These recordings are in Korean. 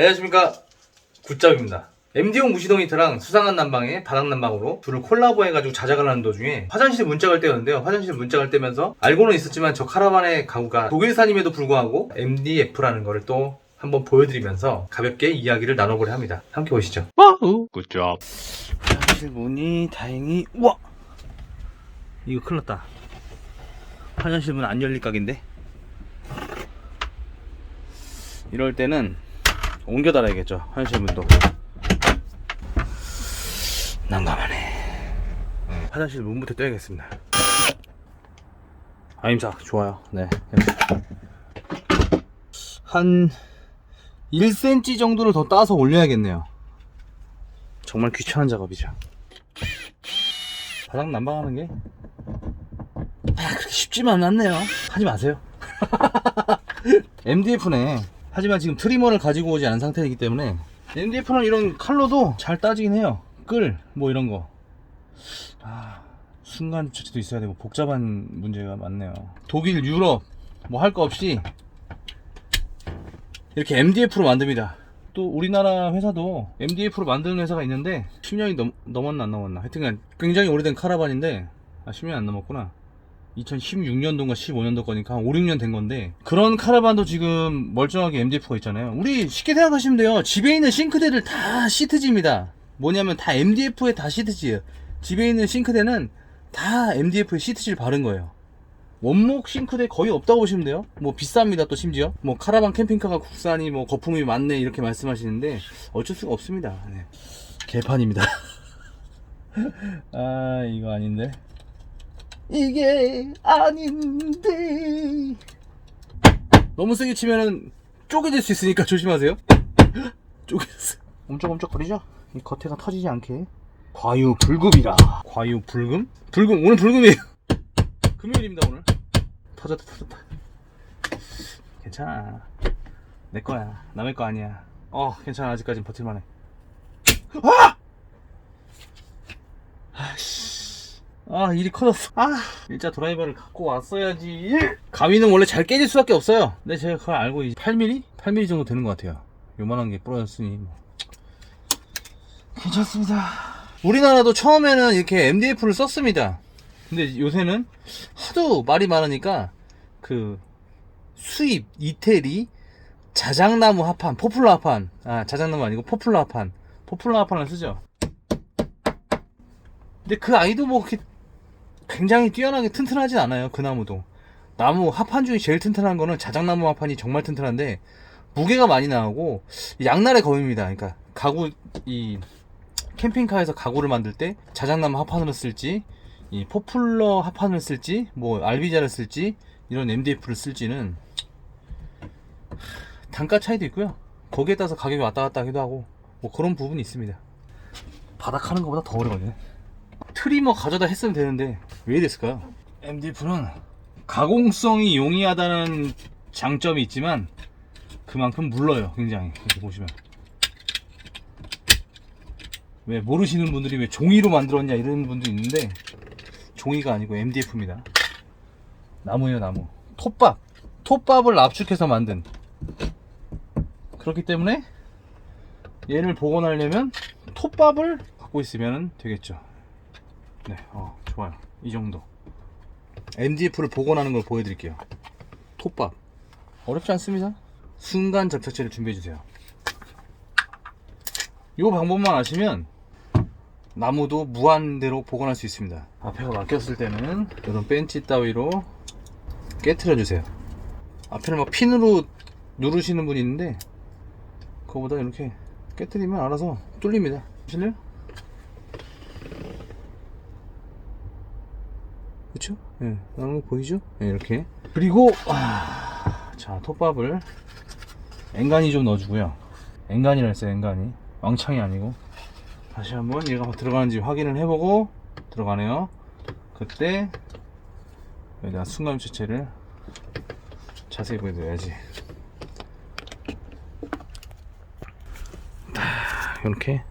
안녕하십니까. 굿잡입니다. MD용 무시동 히터랑 수상한 난방에 바닥 난방으로 둘을 콜라보해가지고 자작을 하는 도중에 화장실에 문짝을 떼었는데요. 화장실에 문짝을 떼면서 알고는 있었지만 저 카라반의 가구가 독일산임에도 불구하고 MDF라는 거를 또 한번 보여드리면서 가볍게 이야기를 나눠보려 합니다. 함께 보시죠. Good job. 화장실 문이 다행히 우와! 이거 큰일 났다. 화장실 문 안 열릴 각인데? 이럴 때는 옮겨 달아야겠죠 화장실 문도 난감하네 화장실 문부터 떼야겠습니다 아임작 좋아요 네 한 1cm 정도를 더 따서 올려야겠네요 정말 귀찮은 작업이죠. 바닥 난방하는 게 아, 그렇게 쉽지만 않네요. 하지 마세요. MDF네. 하지만 지금 트리머를 가지고 오지 않은 상태이기 때문에 MDF는 이런 칼로도 잘 따지긴 해요. 끌, 뭐 이런 거. 아, 순간 조치도 있어야 되고 복잡한 문제가 많네요. 독일, 유럽 뭐 할 거 없이 이렇게 MDF로 만듭니다. 또 우리나라 회사도 MDF로 만드는 회사가 있는데 10년이 넘, 넘었나 안 넘었나 하여튼 굉장히 오래된 카라반인데 아 10년이 안 넘었구나 2016년도인가 15년도 거니까 한 5, 6년 된 건데 그런 카라반도 지금 멀쩡하게 MDF가 있잖아요 우리 쉽게 생각하시면 돼요 집에 있는 싱크대들 다 시트지입니다 뭐냐면 다 MDF에 다 시트지예요 집에 있는 싱크대는 다 MDF에 시트지를 바른 거예요 원목 싱크대 거의 없다고 보시면 돼요. 뭐 비쌉니다 또 심지어. 뭐 카라반 캠핑카가 국산이 뭐 거품이 많네 이렇게 말씀하시는데 어쩔 수가 없습니다. 네. 개판입니다. 아 이거 아닌데. 이게 아닌데. 너무 세게 치면은 쪼개질 수 있으니까 조심하세요. 쪼개졌어. 엄청엄청거리죠? 이 겉에가 터지지 않게. 과유 불급이라. 과유 불금? 불금 오늘 불금이에요. 금요일입니다 오늘 터졌다 터졌다 괜찮아 내 거야 남의 거 아니야 어 괜찮아 아직까진 버틸만해 아! 아 일이 커졌어. 아 일자 드라이버를 갖고 왔어야지. 가위는 원래 잘 깨질 수밖에 없어요. 근데 제가 그걸 알고 이제 8mm? 8mm 정도 되는 것 같아요. 요만한 게 부러졌으니 뭐. 괜찮습니다. 우리나라도 처음에는 이렇게 MDF를 썼습니다. 근데 요새는 하도 말이 많으니까 그 수입 이태리 자작나무 합판 포플라 합판. 아 자작나무 아니고 포플라 합판. 포플라 합판을 쓰죠. 근데 그 아이도 뭐 그렇게 굉장히 뛰어나게 튼튼하진 않아요 그 나무도. 나무 합판 중에 제일 튼튼한 거는 자작나무 합판이 정말 튼튼한데 무게가 많이 나오고 양날의 검입니다. 그러니까 가구 이 캠핑카에서 가구를 만들 때 자작나무 합판으로 쓸지 이 포플러 합판을 쓸지 뭐 알비자를 쓸지 이런 MDF를 쓸지는 단가 차이도 있고요. 거기에 따라서 가격이 왔다 갔다 하기도 하고 뭐 그런 부분이 있습니다. 바닥 하는 것보다 더 오래 걸리네 트리머 가져다 했으면 되는데 왜 이랬을까요 MDF는 가공성이 용이하다는 장점이 있지만 그만큼 물러요 굉장히 이렇게 보시면 왜 모르시는 분들이 왜 종이로 만들었냐 이런 분도 있는데 종이가 아니고 MDF입니다. 나무예요, 나무. 톱밥. 톱밥을 압축해서 만든. 그렇기 때문에 얘를 복원하려면 톱밥을 갖고 있으면 되겠죠. 네, 어, 좋아요. 이 정도. MDF를 복원하는 걸 보여드릴게요. 톱밥. 어렵지 않습니다. 순간 접착제를 준비해주세요. 이 방법만 아시면 나무도 무한대로 복원할 수 있습니다 앞에가 막혔을 때는 이런 벤치 따위로 깨트려 주세요 앞에를 막 핀으로 누르시는 분이 있는데 그거보다 이렇게 깨트리면 알아서 뚫립니다 보실래요? 그쵸? 예, 네, 나는 거 보이죠? 네, 이렇게. 그리고 아, 자 톱밥을 앵간히 좀 넣어주고요. 앵간이라 했어요 앵간이 왕창이 아니고. 다시 한번 얘가 들어가는지 확인을 해보고 들어가네요. 그때 여기다 순감 주체를 자세히 보여줘야지. 이렇게.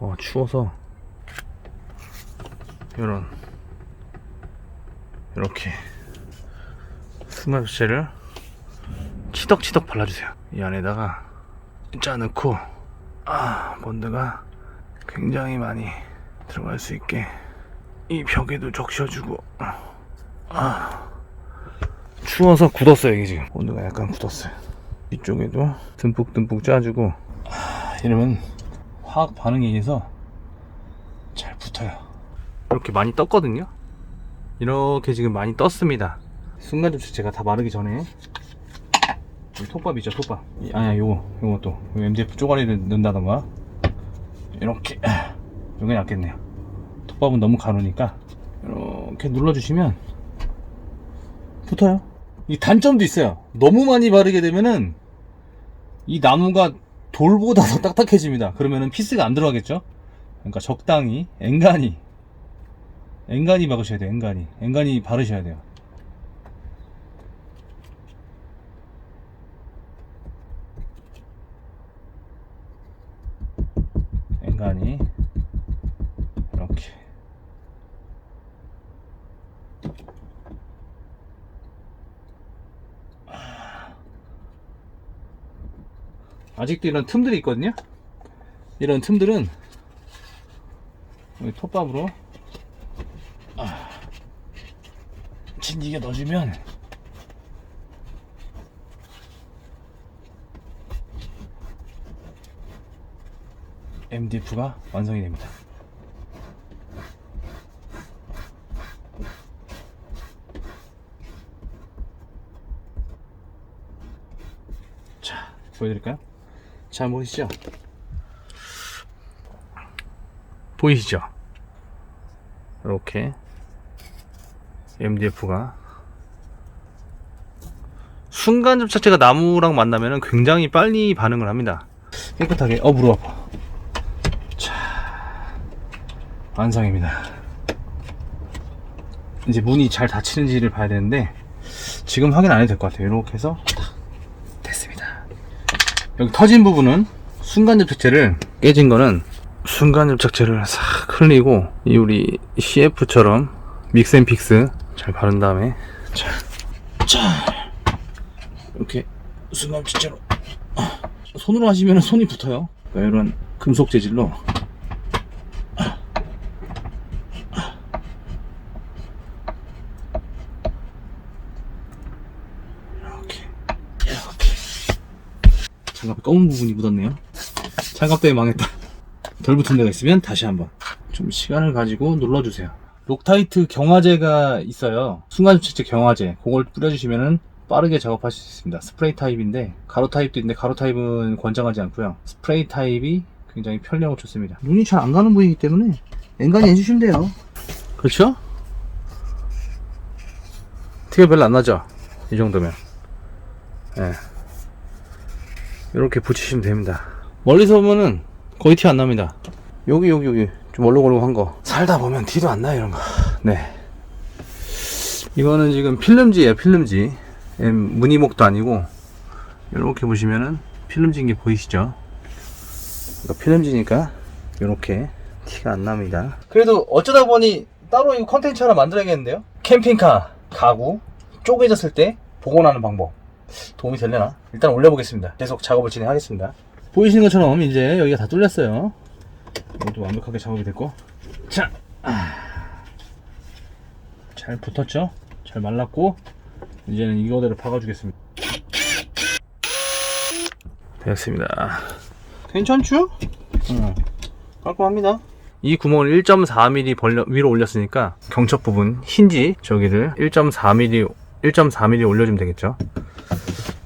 어 추워서. 이런 이렇게 주체를 치덕치덕 발라주세요. 이 안에다가 짜놓고 아 본드가 굉장히 많이 들어갈 수 있게 이 벽에도 적셔주고 아 추워서 굳었어요 이게 지금. 본드가 약간 굳었어요. 이쪽에도 듬뿍듬뿍 짜주고 아, 이러면 화학 반응에 의해서 잘 붙어요. 이렇게 많이 떴거든요 이렇게 지금 많이 떴습니다. 순간접시 제가 다 마르기 전에 이 톱밥 아니야 요거 요것도. 요 MDF 쪼가리를 넣는다던가. 이렇게 여기 낫겠네요. 톱밥은 너무 가누니까 이렇게 눌러주시면 붙어요. 이 단점도 있어요. 너무 많이 바르게 되면은 이 나무가 돌보다 더 딱딱해집니다. 그러면은 피스가 안 들어가겠죠? 그러니까 적당히 앵간히 앵간히 박으셔야 돼요 앵간히. 앵간히 바르셔야 돼요. 앵간히 이렇게. 아직도 이런 틈들이 있거든요? 이런 틈들은 톱밥으로 진지게 넣어주면 MDF가 완성이 됩니다. 자, 보여드릴까요? 자, 보이시죠? 보이시죠? 이렇게 MDF가 순간접 자체가 나무랑 만나면 굉장히 빨리 반응을 합니다. 깨끗하게 어 무릎 아파. 자 완성입니다. 이제 문이 잘 닫히는지를 봐야 되는데 지금 확인 안 해도 될 것 같아요. 이렇게 해서 탁 됐습니다. 여기 터진 부분은 순간접착제를 깨진 거는 순간접착제를 싹 흘리고 이 우리 CF처럼 믹스앤픽스 잘 바른 다음에 자, 자 이렇게 순간접착제로 손으로 하시면 손이 붙어요. 그러니까 이런 금속 재질로 이렇게 이렇게 장갑에 검은 부분이 묻었네요. 장갑 때문에 망했다. 덜 붙은 데가 있으면 다시 한번 좀 시간을 가지고 눌러주세요. 록타이트 경화제가 있어요. 순간접착제 경화제. 그걸 뿌려주시면은 빠르게 작업하실 수 있습니다. 스프레이 타입인데 가로 타입도 있는데 가로 타입은 권장하지 않고요. 스프레이 타입이 굉장히 편리하고 좋습니다. 눈이 잘 안 가는 부위이기 때문에 엔간히 해주시면 돼요. 그렇죠? 티가 별로 안 나죠? 이 정도면. 예. 이렇게 붙이시면 됩니다. 멀리서 보면은 거의 티 안 납니다. 여기 여기 여기 좀 얼룩얼룩한 거 살다 보면 티도 안 나요 이런 거. 네. 이거는 지금 필름지예요 필름지. 예, 무늬목도 아니고 이렇게 보시면은 필름지인 게 보이시죠? 이거 필름지니까 이렇게 티가 안 납니다. 그래도 어쩌다 보니 따로 이거 컨텐츠 하나 만들어야겠는데요? 캠핑카 가구 쪼개졌을 때 복원하는 방법 도움이 되려나? 일단 올려보겠습니다. 계속 작업을 진행하겠습니다. 보이시는 것처럼 이제 여기가 다 뚫렸어요. 모두 완벽하게 작업이 됐고 자, 아. 잘 붙었죠? 잘 말랐고 이제는 이거대로 박아주겠습니다. 되었습니다. 괜찮죠? 응. 깔끔합니다. 이 구멍을 1.4mm 벌려, 위로 올렸으니까 경첩 부분 힌지 저기를 1.4mm 1.4mm 올려주면 되겠죠.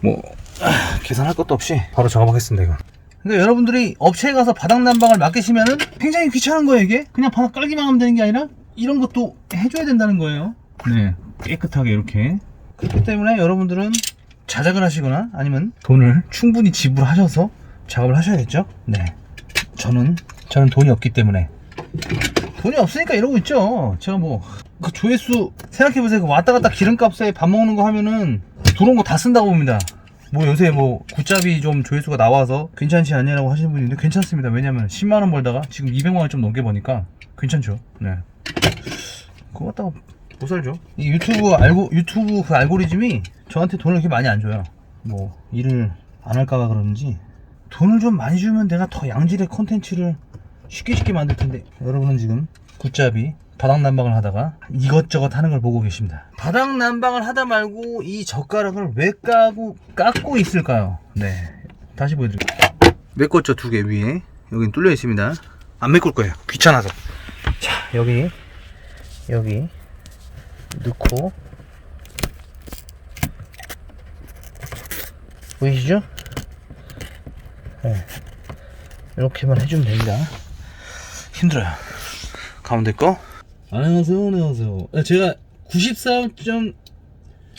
뭐 아, 계산할 것도 없이 바로 작업하겠습니다 이거. 근데 여러분들이 업체에 가서 바닥 난방을 맡기시면은 굉장히 귀찮은 거예요 이게. 그냥 바닥 깔기만 하면 되는 게 아니라 이런 것도 해줘야 된다는 거예요. 네, 깨끗하게 이렇게. 그렇기 때문에 여러분들은 자작을 하시거나 아니면 돈을 충분히 지불하셔서 작업을 하셔야겠죠. 네. 저는 저는 돈이 없기 때문에 돈이 없으니까 이러고 있죠. 제가 뭐 그 조회수 생각해보세요. 그 왔다 갔다 기름값에 밥 먹는 거 하면은 들어온 거 다 쓴다고 봅니다. 뭐 요새 뭐 굿잡이 좀 조회수가 나와서 괜찮지 않냐라고 하시는 분이 있는데 괜찮습니다. 왜냐면 10만 원 벌다가 지금 200만 원 좀 넘게 버니까 괜찮죠. 네. 그거 갖다가 못 살죠. 이 유튜브 알고 유튜브 그 알고리즘이 저한테 돈을 그렇게 많이 안 줘요. 뭐 일을 안 할까봐 그러는지 돈을 좀 많이 주면 내가 더 양질의 컨텐츠를 쉽게 쉽게 만들 텐데 여러분은 지금 굿잡이 바닥 난방을 하다가 이것저것 하는 걸 보고 계십니다. 바닥 난방을 하다 말고 이 젓가락을 왜 까고 깎고 있을까요? 네, 다시 보여드릴게요. 메꿨죠 두 개 위에 여긴 뚫려 있습니다. 안 메꿀 거예요. 귀찮아서. 자 여기 여기 넣고 보이시죠? 네. 이렇게만 해주면 됩니다. 힘들어요. 가운데 거. 안녕하세요, 안녕하세요. 네, 제가 93.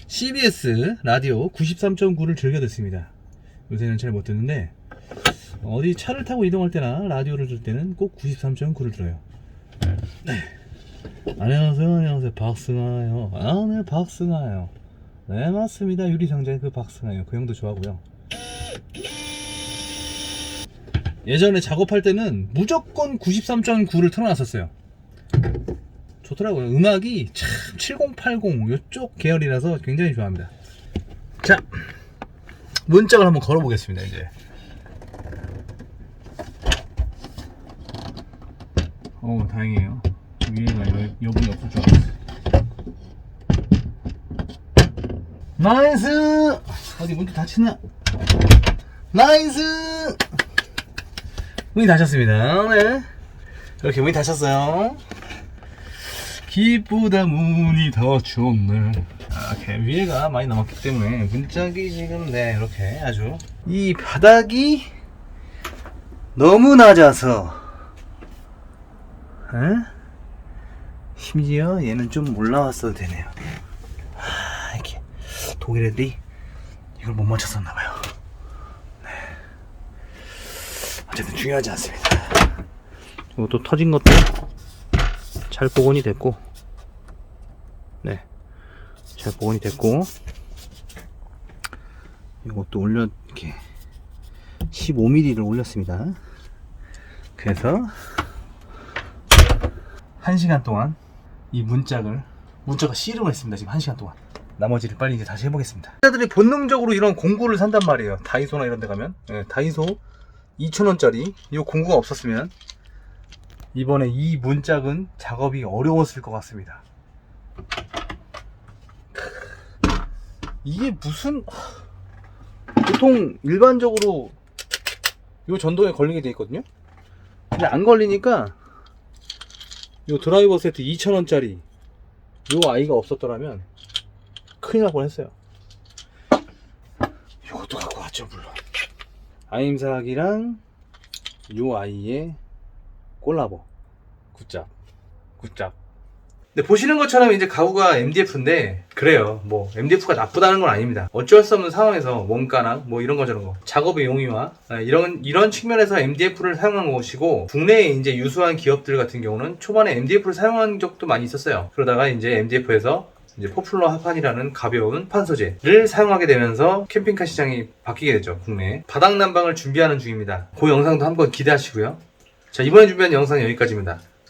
CBS 라디오 93.9를 즐겨 듣습니다. 요새는 잘 못 듣는데 어디 차를 타고 이동할 때나 라디오를 들 때는 꼭 93.9를 들어요. 네. 안녕하세요, 안녕하세요. 박승아요. 아, 네, 박승아요. 네, 맞습니다. 유리상자의 그 박승아요. 그 형도 좋아하고요. 예전에 작업할 때는 무조건 93.9를 틀어놨었어요. 좋더라고요. 음악이 참 7080 이쪽 계열이라서 굉장히 좋아합니다. 자, 문짝을 한번 걸어보겠습니다. 이제. 어, 다행이에요. 위에가 여, 여분이 없을 줄 알았어요. 나이스! 어디 문도 닫히나? 나이스! 문이 닫혔습니다. 네. 이렇게 문이 닫혔어요. 기쁘다 문이 닫혔네. 이렇게 위에가 많이 남았기 때문에 문짝이 지금 네 이렇게 아주 이 바닥이 너무 낮아서 에? 심지어 얘는 좀 올라왔어도 되네요. 하, 이렇게 독일 애들이 이걸 못 맞췄었나봐요. 네. 어쨌든 중요하지 않습니다. 이것도 터진 것도 잘 복원이 됐고, 네, 잘 복원이 됐고, 이것도 올려 이렇게 15mm를 올렸습니다. 그래서 1시간 동안 이 문짝을 문짝을 씨름을 했습니다. 지금 1시간 동안. 나머지를 빨리 이제 다시 해보겠습니다. 사람들이 본능적으로 이런 공구를 산단 말이에요. 다이소나 이런 데 가면. 예, 다이소 2,000원짜리 이 공구가 없었으면 이번에 이 문짝은 작업이 어려웠을 것 같습니다. 이게 무슨 보통 일반적으로 요 전동에 걸리게 돼 있거든요. 근데 안 걸리니까 요 드라이버 세트 2,000원짜리 요 아이가 없었더라면 큰일 날 뻔했어요. 요것도 갖고 왔죠 물론. 아임사학이랑 요 아이의 콜라보 굿잡 굿잡 근데 보시는 것처럼 이제 가구가 MDF인데 그래요. 뭐 MDF가 나쁘다는 건 아닙니다. 어쩔 수 없는 상황에서 원가나 뭐 이런 거 저런 거 작업의 용이와 아, 이런 이런 측면에서 MDF를 사용한 것이고 국내에 이제 유수한 기업들 같은 경우는 초반에 MDF를 사용한 적도 많이 있었어요. 그러다가 이제 MDF에서 이제 포플러 하판이라는 가벼운 판 소재를 사용하게 되면서 캠핑카 시장이 바뀌게 되죠 국내에. 바닥 난방을 준비하는 중입니다. 그 영상도 한번 기대하시고요. 자 이번에 준비한 영상은 여기까지입니다